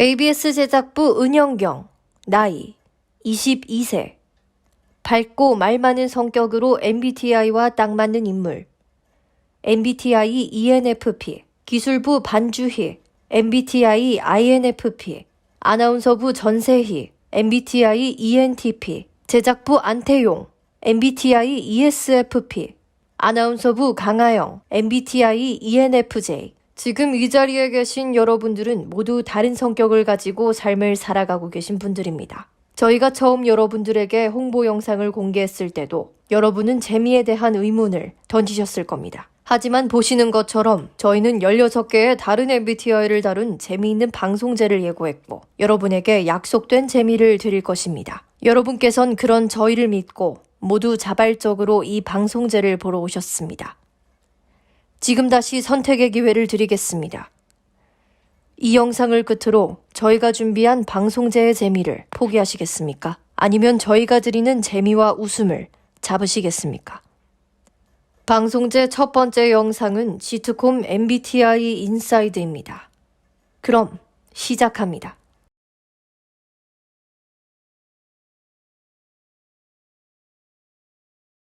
ABS 제작부 은영경, 나이 22세. 밝고 말 많은 성격으로 MBTI와 딱 맞는 인물. MBTI ENFP, 기술부 반주희, MBTI INFP, 아나운서부 전세희, MBTI ENTP, 제작부 안태용, MBTI ESFP, 아나운서부 강하영, MBTI ENFJ. 지금 이 자리에 계신 여러분들은 모두 다른 성격을 가지고 삶을 살아가고 계신 분들입니다. 저희가 처음 여러분들에게 홍보 영상을 공개했을 때도 여러분은 재미에 대한 의문을 던지셨을 겁니다. 하지만 보시는 것처럼 저희는 16개의 다른 MBTI를 다룬 재미있는 방송제를 예고했고 여러분에게 약속된 재미를 드릴 것입니다. 여러분께선 그런 저희를 믿고 모두 자발적으로 이 방송제를 보러 오셨습니다. 지금 다시 선택의 기회를 드리겠습니다. 이 영상을 끝으로 저희가 준비한 방송제의 재미를 포기하시겠습니까? 아니면 저희가 드리는 재미와 웃음을 잡으시겠습니까? 방송제 첫 번째 영상은 시트콤 MBTI 인사이드입니다. 그럼 시작합니다.